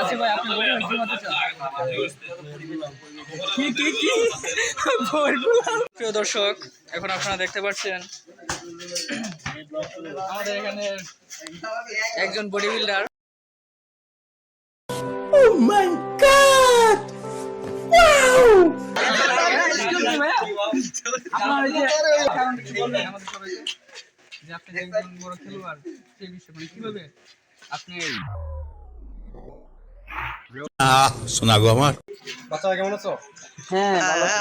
আচ্ছা ভাই আপনি বলুন কি কি কি কি? প্রিয় দর্শক এখন আপনারা দেখতে পাচ্ছেন আমাদের এখানে একজন বডি বিল্ডার আপনার যে কারণ কিছু বলবেন আমাদের সবাইকে যে আপনি একজন বড় খেলোয়াড় সেই বিষয়ে মানে কীভাবে আপনি শোনা গো আমার। বাচ্চারা কেমন আছো? হ্যাঁ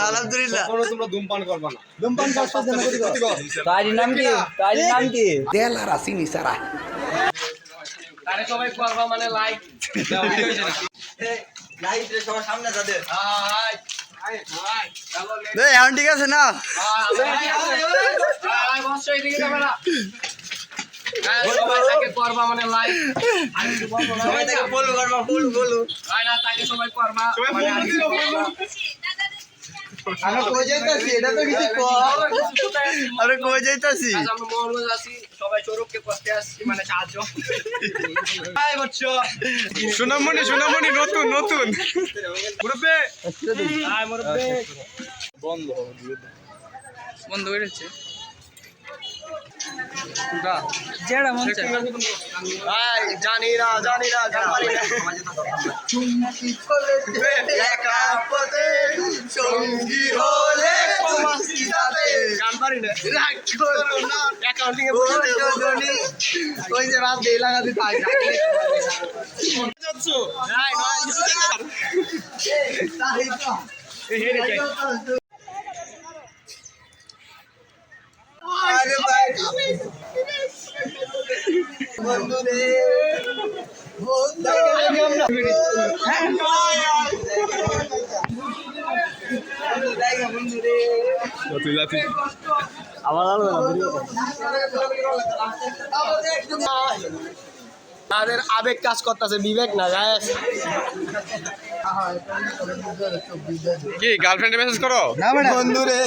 আলহামদুলিল্লাহ। কখনো তোমরা ধূমপান করবা না। ধূমপান কাজ করতে করি তারি নাম কি? তারি নাম কি? দেলারা সিনি সারা। তারে সবাই করবা মানে লাইক ভিডিও হইছে না লাইট রে সবার সামনে যাদের। হাই হাই হাই রে এখন ঠিক আছে না হাই বস এই দিকে ক্যামেরা সবাই তাকে করবা মানে লাইক আমি কিছু বলব না সবাই থেকে বলু করবা বলু বলু। ভাই না তাকে সবাই করবা। মানে আর কিছু আমরা কই যাইতাছি? এটা তো কিছু ক আরে কই যাইতাছি? আমরা মোহনগঞ্জ আছি সবাই সৌরভকে করতে আসছি মানে সাহায্য। হাই বাচ্চা সোনামণি সোনামণি নতুন নতুন। গ্রুপে হাই মুরব্বি। বন্ধ। বন্ধ হয়ে যাচ্ছে। যেটা মন চায় হাই জানি না জানি না জানি না। একা পথে সঙ্গী হলে গান পারি না। রাগ করো না। অ্যাকাউন্টিং এ বসে ওই যে রাত দেই দিয়ে লাগাতে থাক যাচ্ছ নাই আরে ভাই। বন্ধু রে আমার তাদের আবেগ কাজ করতেছে বিবেক না গায়েস। কি গার্লফ্রেন্ডে মেসেজ করো? বন্ধু রে